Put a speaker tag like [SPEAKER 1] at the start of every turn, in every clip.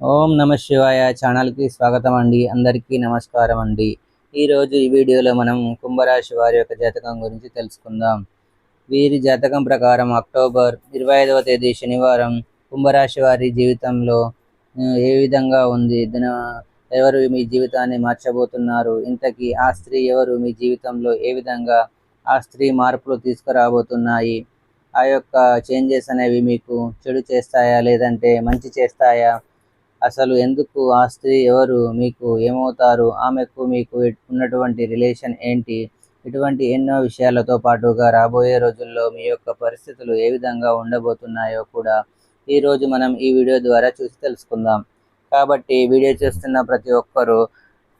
[SPEAKER 1] ఓం నమ శివాయ ఛానల్కి స్వాగతం అండి. అందరికీ నమస్కారం అండి. ఈరోజు ఈ వీడియోలో మనం కుంభరాశి వారి యొక్క జాతకం గురించి తెలుసుకుందాం. వీరి జాతకం ప్రకారం అక్టోబర్ ఇరవై ఐదవ తేదీ శనివారం కుంభరాశి వారి జీవితంలో ఏ విధంగా ఉంది? దిన ఎవరు మీ జీవితాన్ని మార్చబోతున్నారు? ఇంతకీ ఆ స్త్రీ ఎవరు? మీ జీవితంలో ఏ విధంగా ఆ స్త్రీ మార్పులు తీసుకురాబోతున్నాయి? ఆ యొక్క చేంజెస్ అనేవి మీకు చెడు చేస్తాయా? లేదంటే మంచి చేస్తాయా? అసలు ఎందుకు ఆ స్త్రీ ఎవరు? మీకు ఏమవుతారు? ఆమెకు మీకు ఉన్నటువంటి రిలేషన్ ఏంటి? ఇటువంటి ఎన్నో విషయాలతో పాటుగా రాబోయే రోజుల్లో మీ యొక్క పరిస్థితులు ఏ విధంగా ఉండబోతున్నాయో కూడా ఈరోజు మనం ఈ వీడియో ద్వారా చూసి తెలుసుకుందాం. కాబట్టి వీడియో చూస్తున్న ప్రతి ఒక్కరూ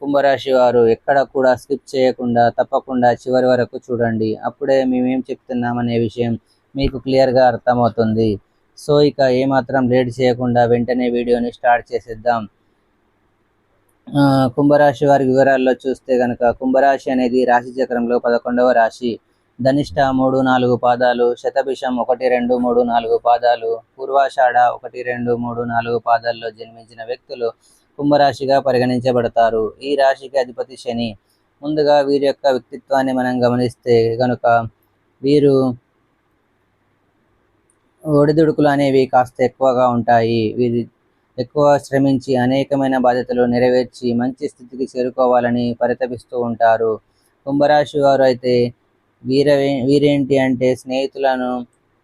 [SPEAKER 1] కుంభరాశి వారు ఎక్కడ కూడా స్కిప్ చేయకుండా తప్పకుండా చివరి వరకు చూడండి. అప్పుడే మేమేం చెప్తున్నామనే విషయం మీకు క్లియర్గా అర్థమవుతుంది. సో ఇక ఏమాత్రం లేట్ చేయకుండా వెంటనే వీడియోని స్టార్ట్ చేసేద్దాం. కుంభరాశి వారి వివరాల్లో చూస్తే కనుక కుంభరాశి అనేది రాశి చక్రంలో పదకొండవ రాశి. ధనిష్ట మూడు నాలుగు పాదాలు శతభిషం ఒకటి రెండు మూడు నాలుగు పాదాలు పూర్వాషాఢ ఒకటి రెండు మూడు నాలుగు పాదాల్లో జన్మించిన వ్యక్తులు కుంభరాశిగా పరిగణించబడతారు. ఈ రాశికి అధిపతి శని. ముందుగా వీరి యొక్క వ్యక్తిత్వాన్ని మనం గమనిస్తే కనుక వీరు ఒడిదుడుకులు అనేవి కాస్త ఎక్కువగా ఉంటాయి. వీరి ఎక్కువ శ్రమించి అనేకమైన బాధ్యతలు నెరవేర్చి మంచి స్థితికి చేరుకోవాలని పరితపిస్తూ ఉంటారు. కుంభరాశి వారు అయితే వీర వీరేంటి అంటే స్నేహితులను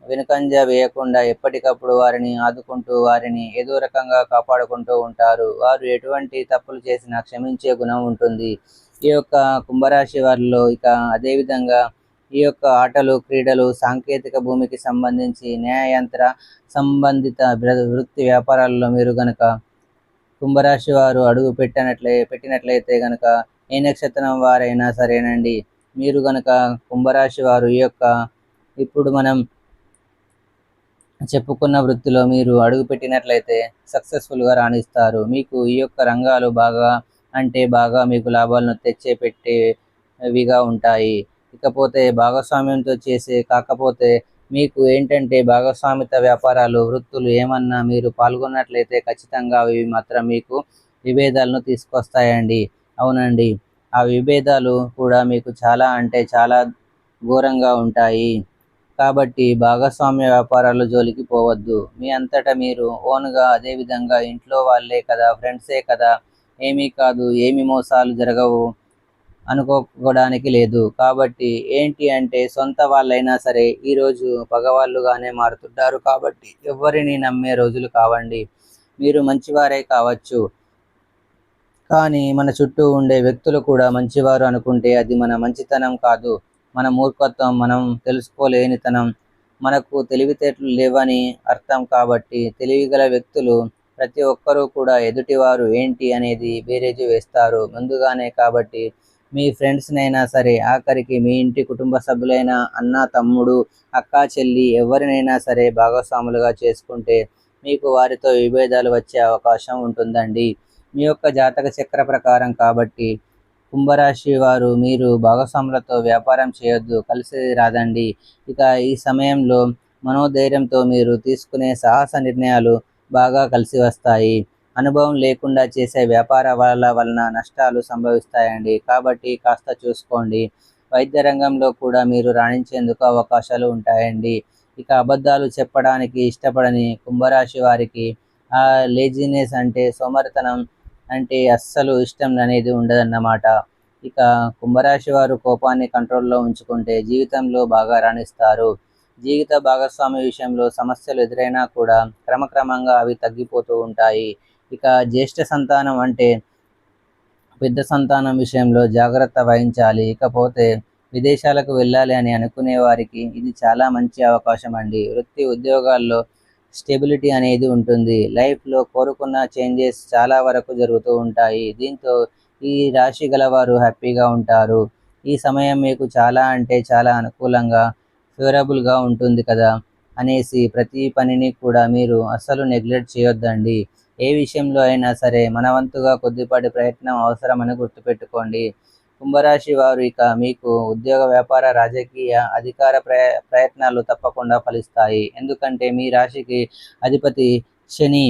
[SPEAKER 1] వెనుకంజ వేయకుండా ఎప్పటికప్పుడు వారిని ఆదుకుంటూ వారిని ఏదో రకంగా కాపాడుకుంటూ ఉంటారు. వారు ఎటువంటి తప్పులు చేసినా క్షమించే గుణం ఉంటుంది. ఈ యొక్క కుంభరాశి వారిలో ఇక అదేవిధంగా ఈ యొక్క ఆటలు క్రీడలు సాంకేతిక భూమికి సంబంధించి న్యాయయంత్ర సంబంధిత వృత్తి వ్యాపారాల్లో మీరు గనక కుంభరాశి వారు అడుగు పెట్టినట్లే పెట్టినట్లయితే గనక ఏ నక్షత్రం వారైనా సరేనండి. మీరు గనక కుంభరాశి వారు ఈ యొక్క ఇప్పుడు మనం చెప్పుకున్న వృత్తిలో మీరు అడుగు పెట్టినట్లయితే సక్సెస్ఫుల్గా రాణిస్తారు. మీకు ఈ యొక్క రంగాలు బాగా అంటే బాగా మీకు లాభాలను తెచ్చే పెట్టేవిగా ఉంటాయి. ఇకపోతే భాగస్వామ్యంతో చేసే కాకపోతే మీకు ఏంటంటే భాగస్వామిత వ్యాపారాలు వృత్తులు ఏమన్నా మీరు పాల్గొన్నట్లయితే ఖచ్చితంగా అవి మాత్రం మీకు విభేదాలను తీసుకొస్తాయండి. అవునండి. ఆ విభేదాలు కూడా మీకు చాలా అంటే చాలా ఘోరంగా ఉంటాయి. కాబట్టి భాగస్వామ్య వ్యాపారాలు జోలికి పోవద్దు. మీ అంతటా మీరు ఓన్గా అదేవిధంగా ఇంట్లో వాళ్ళే కదా ఫ్రెండ్సే కదా. ఏమీ కాదు ఏమి మోసాలు జరగవు. అనుకోవడానికి లేదు. కాబట్టి ఏంటి అంటే సొంత వాళ్ళైనా సరే ఈరోజు పగవాళ్ళుగానే మారుతుంటారు. కాబట్టి ఎవరిని నమ్మే రోజులు కావండి. మీరు మంచివారే కావచ్చు. కానీ మన చుట్టూ ఉండే వ్యక్తులు కూడా మంచివారు అనుకుంటే అది మన మంచితనం కాదు. మన మూర్ఖత్వం మనం తెలుసుకోలేనితనం మనకు తెలివితేటలు లేవని అర్థం కాబట్టి తెలివిగల వ్యక్తులు ప్రతి ఒక్కరూ కూడా ఎదుటివారు ఏంటి అనేది బేరేజు వేస్తారు. ముందుగానే కాబట్టి మీ ఫ్రెండ్స్నైనా సరే ఆఖరికి మీ ఇంటి కుటుంబ సభ్యులైన అన్న తమ్ముడు అక్క చెల్లి ఎవరినైనా సరే భాగస్వాములుగా చేసుకుంటే మీకు వారితో విభేదాలు వచ్చే అవకాశం ఉంటుందండి. మీ యొక్క జాతక చక్ర ప్రకారం కాబట్టి కుంభరాశి వారు మీరు భాగస్వాములతో వ్యాపారం చేయొద్దు కలిసి రాదండి. ఇక ఈ సమయంలో మనోధైర్యంతో మీరు తీసుకునే సాహస నిర్ణయాలు బాగా కలిసి వస్తాయి. అనుభవం లేకుండా చేసే వ్యాపారాల వలన నష్టాలు సంభవిస్తాయండి. కాబట్టి కాస్త చూసుకోండి. వైద్య రంగంలో కూడా మీరు రాణించేందుకు అవకాశాలు ఉంటాయండి. ఇక అబద్ధాలు చెప్పడానికి ఇష్టపడని కుంభరాశి వారికి ఆ లేజినెస్ అంటే సోమరితనం అంటే అస్సలు ఇష్టం అనేది ఉండదన్నమాట. ఇక కుంభరాశి వారు కోపాన్ని కంట్రోల్లో ఉంచుకుంటే జీవితంలో బాగా రాణిస్తారు. జీవిత భాగస్వామి విషయంలో సమస్యలు ఎదురైనా కూడా క్రమక్రమంగా అవి తగ్గిపోతూ ఉంటాయి. ఇక జ్యేష్ఠ సంతానం అంటే పెద్ద సంతానం విషయంలో జాగ్రత్త వహించాలి. ఇకపోతే విదేశాలకు వెళ్ళాలి అని అనుకునే వారికి ఇది చాలా మంచి అవకాశం అండి. వృత్తి ఉద్యోగాల్లో స్టెబిలిటీ అనేది ఉంటుంది. లైఫ్లో కోరుకున్న చేంజెస్ చాలా వరకు జరుగుతూ ఉంటాయి. దీంతో ఈ రాశి గలవారు హ్యాపీగా ఉంటారు. ఈ సమయం మీకు చాలా అంటే చాలా అనుకూలంగా ఫేవరబుల్గా ఉంటుంది కదా అనేసి ప్రతి పనిని కూడా మీరు అస్సలు నెగ్లెక్ట్ చేయొద్దండి. ఏ విషయంలో అయినా సరే మనవంతుగా కొద్దిపాటి ప్రయత్నం అవసరమని గుర్తుపెట్టుకోండి. కుంభరాశి వారు ఇక మీకు ఉద్యోగ వ్యాపార రాజకీయ అధికార ప్రయ ప్రయత్నాలు తప్పకుండా ఫలిస్తాయి. ఎందుకంటే మీ రాశికి అధిపతి శని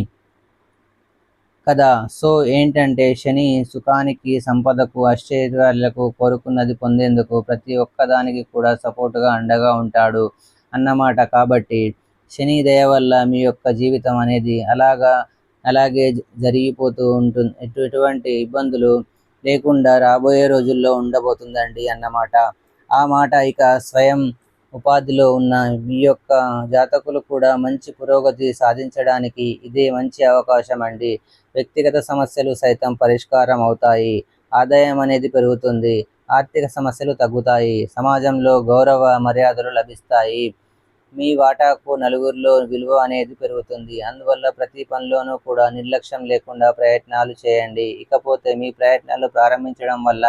[SPEAKER 1] కదా. సో ఏంటంటే శని సుఖానికి సంపదకు ఆశ్చర్యాలకు కోరుకున్నది పొందేందుకు ప్రతి ఒక్కదానికి కూడా సపోర్టుగా అండగా ఉంటాడు అన్నమాట. కాబట్టి శని దయ వల్ల మీ యొక్క జీవితం అనేది అలాగా అలాగే జరిగిపోతూ ఉంటుంది. ఎటు ఎటువంటి ఇబ్బందులు లేకుండా రాబోయే రోజుల్లో ఉండబోతుందండి అన్నమాట. ఆ మాట ఇక స్వయం ఉపాధిలో ఉన్న మీ యొక్క జాతకులు కూడా మంచి పురోగతి సాధించడానికి ఇదే మంచి అవకాశం అండి. వ్యక్తిగత సమస్యలు సైతం పరిష్కారం అవుతాయి. ఆదాయం అనేది పెరుగుతుంది. ఆర్థిక సమస్యలు తగ్గుతాయి. సమాజంలో గౌరవ మర్యాదలు లభిస్తాయి. మీ వాటాకు నలుగురిలో విలువ అనేది పెరుగుతుంది. అందువల్ల ప్రతి పనిలోనూ కూడా నిర్లక్ష్యం లేకుండా ప్రయత్నాలు చేయండి. ఇకపోతే మీ ప్రయత్నాలు ప్రారంభించడం వల్ల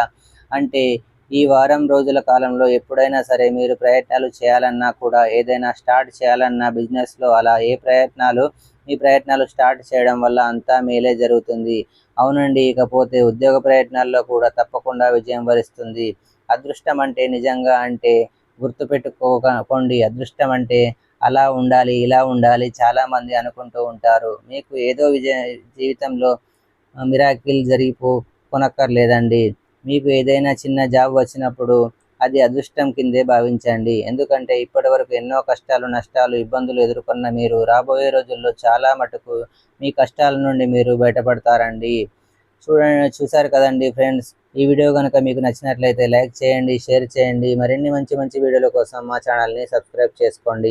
[SPEAKER 1] అంటే ఈ వారం రోజుల కాలంలో ఎప్పుడైనా సరే మీరు ప్రయత్నాలు చేయాలన్నా కూడా ఏదైనా స్టార్ట్ చేయాలన్నా బిజినెస్లో అలా ఏ ప్రయత్నాలు మీ ప్రయత్నాలు స్టార్ట్ చేయడం వల్ల అంతా మేలే జరుగుతుంది. అవునండి ఇకపోతే ఉద్యోగ ప్రయత్నాల్లో కూడా తప్పకుండా విజయం వరిస్తుంది. అదృష్టం అంటే నిజంగా అంటే గుర్తుపెట్టుకోకండి అదృష్టం అంటే అలా ఉండాలి ఇలా ఉండాలి చాలామంది అనుకుంటూ ఉంటారు. మీకు ఏదో విజయ జీవితంలో మిరాకిల్ జరిగిపో కొనక్కర్లేదండి. మీకు ఏదైనా చిన్న జాబ్ వచ్చినప్పుడు అది అదృష్టం కిందే భావించండి. ఎందుకంటే ఇప్పటి వరకు ఎన్నో కష్టాలు నష్టాలు ఇబ్బందులు ఎదుర్కొన్న మీరు రాబోయే రోజుల్లో చాలా మటుకు మీ కష్టాల నుండి మీరు బయటపడతారండి. చూడండి చూసారు కదండి ఫ్రెండ్స్ ఈ వీడియో కనుక మీకు నచ్చినట్లయితే లైక్ చేయండి షేర్ చేయండి. మరిన్ని మంచి మంచి వీడియోల కోసం మా ఛానల్ని సబ్స్క్రైబ్ చేసుకోండి.